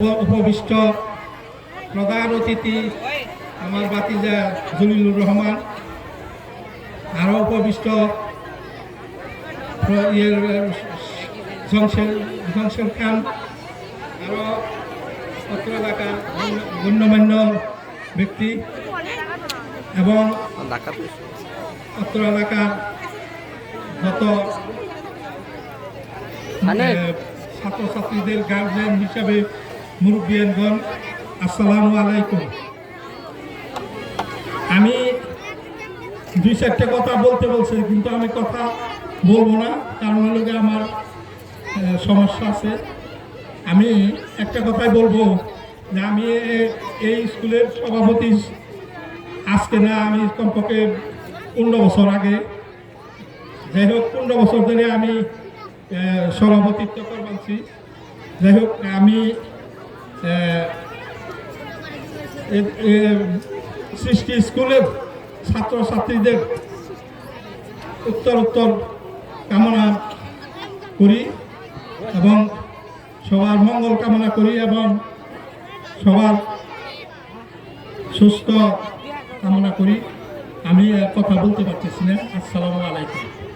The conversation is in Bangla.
উপবিষ্ট প্রধান অতিথি আমার বাতিজা জলিলুর রহমান আরও উপবিষ্ট জংশের খান আরও অত্র এলাকার গণ্য- গণ্যমান্য ব্যক্তি এবং অত্র এলাকার যত? এ, ছাত্রছাত্রীদের গার্জেন হিসাবে মুরব্বিয়ানগণ, আসসালামু আলাইকুম। আমি দুই চারটে কথা বলতে বলছে, কিন্তু আমি কথা বলব না, কারণ হলো আমার সমস্যা আছে। আমি একটা কথাই বলব, যে আমি এই স্কুলের সভাপতি আজকে না, আমি কমপক্ষে পনেরো বছর আগে, যাই হোক, পনেরো বছর ধরে আমি সভাপতিত্ব করবানছি যাই হোক, আমি সৃষ্টি স্কুলের ছাত্রছাত্রীদের উত্তর উত্তর কামনা করি এবং সবার মঙ্গল কামনা করি এবং সবার সুস্থ কামনা করি। আমি কথা বলতে পারতেছি না। আসসালামু আলাইকুম।